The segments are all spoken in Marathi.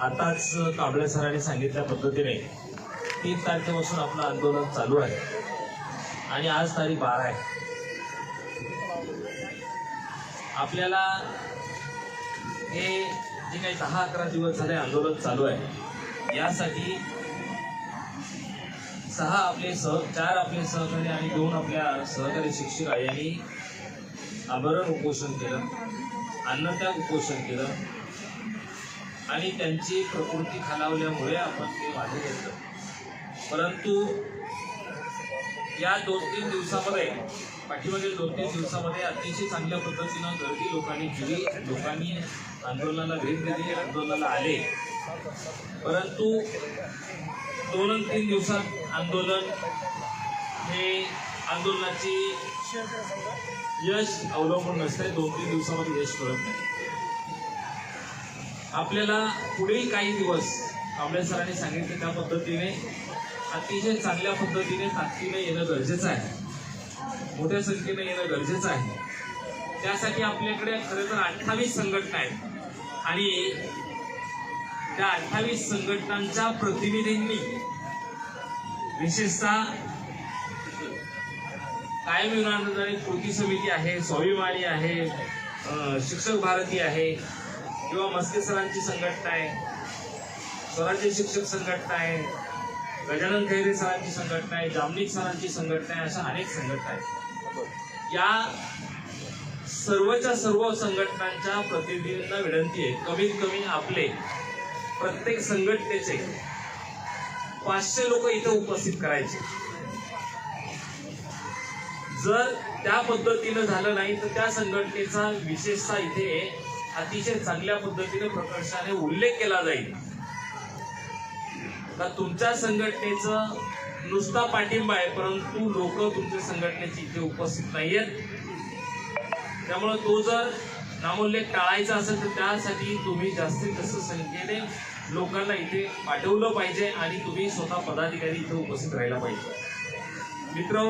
आताच कांबळे सरांनी सांगितल्या पद्धतीने तीन तारखेपासून आपलं आंदोलन चालू आहे. आणि आज तारीख बारा आहे. आपल्याला हे जे काही दहा अकरा दिवस झाले आंदोलन चालू आहे यासाठी सहा आपले सह चार आपले सहकारी आणि दोन आपल्या सहकारी शिक्षक यांनी आभरण उपोषण केलं अन्नत्याग उपोषण केलं. आणि त्यांची प्रकृती खालावल्यामुळे आपण ते मागे घेतलं परंतु या दोन तीन दिवसामध्ये पाठीमागील दोन तीन दिवसामध्ये अतिशय चांगल्या पद्धतीनं गर्दी लोकांनी केली. लोकांनी आंदोलनाला भेट दिली आंदोलनाला आले. परंतु दोन तीन दिवसात आंदोलन हे आंदोलनाची यश अवलंबून नसते दोन तीन दिवसामध्ये यश मिळत नाही. आपल्याला पुढील काही दिवस आपल्या सरांनी सांगितले त्या पद्धतीने अतिशय चांगल्या पद्धतीने ताकदीने येणं गरजेचं आहे. मोठ्या संख्येने येणं गरजेचं आहे. त्यासाठी आपल्याकडे खरं तर अठ्ठावीस संघटना आहेत. आणि त्या अठ्ठावीस संघटनांच्या प्रतिनिधींनी विशेषतः कायम विनानुदानित कृती समिती आहे स्वाभिमानी आहे शिक्षक भारती आहे किंवा मस्के सरांची संघटना आहे स्वराज्य शिक्षक संघटना आहे गजानन खैरे सरांची संघटना आहे जामनिक सरांची संघटना आहे अशा अनेक संघटना आहेत. या सर्वच्या सर्व संघटनांच्या प्रतिनिधींना विनंती आहे कमीत कमी आपले प्रत्येक संघटनेचे पाचशे लोक इथं उपस्थित करायचे. जर त्या पद्धतीनं झालं नाही तर त्या संघटनेचा विशेषतः इथे अतिशय चांगल्या पद्धतीने प्रकर्षाने उल्लेख केला जाईल. का तुमच्या संघटनेचं नुसता पाठिंबा आहे परंतु लोक तुमच्या संघटनेची इथे उपस्थित नाहीयेत. त्यामुळे तो जर नामोल्लेख टाळायचा असेल तर त्यासाठी तुम्ही जास्तीत जास्त संख्येने लोकांना इथे पाठवलं पाहिजे आणि तुम्ही स्वतः पदाधिकारी इथे उपस्थित राहायला पाहिजे. मित्र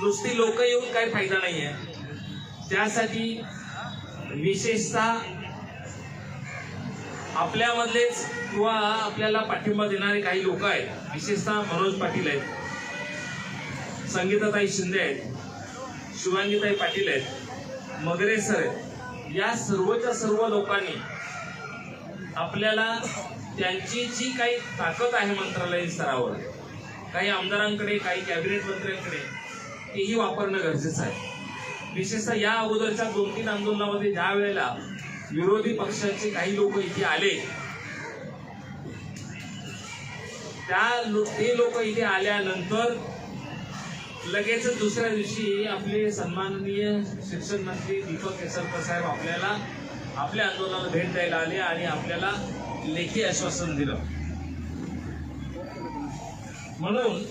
नुसती लोक येऊन काही फायदा नाही आहे त्यासाठी विशेषतः आपल्यामधलेच किंवा आपल्याला पाठिंबा देणारे काही लोक आहेत. विशेषतः मनोज पाटील आहेत. संगीताताई शिंदे आहेत. शिवांगीताई पाटील आहेत. मगरे सर आहेत. या सर्वच्या सर्व लोकांनी आपल्याला त्यांची जी काही ताकद आहे मंत्रालयीन स्तरावर काही आमदारांकडे काही कॅबिनेट मंत्र्यांकडे तेही वापरणं गरजेचं आहे. विशेषतः या अगोदरच्या दोन तीन आंदोलनामध्ये ज्या वेळेला विरोधी पक्षाचे काही लोक इथे आले त्या लो- ते लोक इथे आल्यानंतर लगेच दुसऱ्या दिवशी आपले सन्माननीय शिक्षण मंत्री दीपक केसरकर साहेब आपल्याला आपल्या आंदोलनाला भेट द्यायला आले आणि आपल्याला लेखी आश्वासन दिलं. म्हणून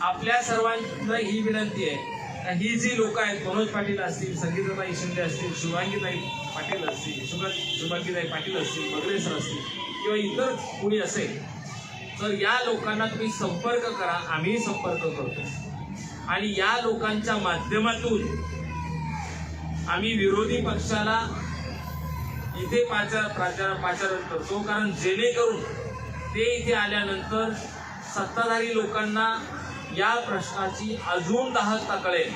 आपल्या सर्वांना ही विनंती आहे. ही जी लोक आहेत मनोज पाटील असतील संगीताताई शिंदे असतील शुभांगीताई पाटील असतील शुभा शुभांगीताई पाटील असतील बगरेसर असतील किंवा इतर कुणी असेल तर या लोकांना तुम्ही संपर्क करा आम्ही संपर्क करतो. आणि या लोकांच्या माध्यमातून आम्ही विरोधी पक्षाला इथे पाचार प्राचार पाचारण करतो. कारण जेणेकरून ते इथे आल्यानंतर सत्ताधारी लोकांना या प्रश्नाची अजून दाहकता कळेल.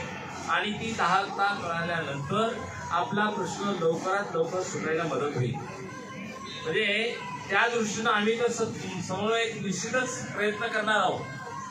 आणि ती दाहकता कळाल्यानंतर आपला प्रश्न लवकरात लवकर सुटायला मदत होईल. म्हणजे त्या दृष्टीनं आम्ही तर समोर एक निश्चितच प्रयत्न करणार आहोत.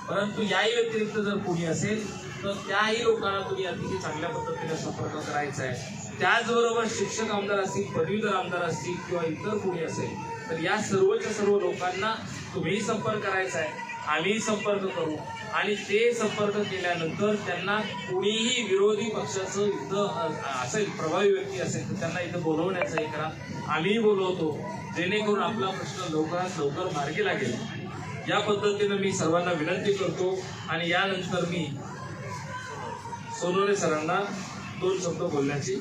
परंतु याही व्यतिरिक्त जर कोणी असेल तर त्याही लोकांना तुम्ही अतिशय चांगल्या पद्धतीने संपर्क करायचा आहे. त्याचबरोबर शिक्षक आमदार असतील पदवीधर आमदार असतील किंवा इतर कोणी असेल तर या सर्वच्या सर्व लोकांना तुम्ही संपर्क करायचा आहे. आम्ही संपर्क करू. आणि ते संपर्क केल्यानंतर त्यांना कुणीही विरोधी पक्षाचं इथं असेल प्रभावी व्यक्ती असेल तर त्यांना इथं बोलवण्याचं हे करा. आम्ही बोलवतो जेणेकरून आपला प्रश्न लवकरात लवकर मार्गी लागेल. या पद्धतीनं मी सर्वांना विनंती करतो आणि यानंतर मी सोनोरे सरांना दोन शब्द बोलण्याची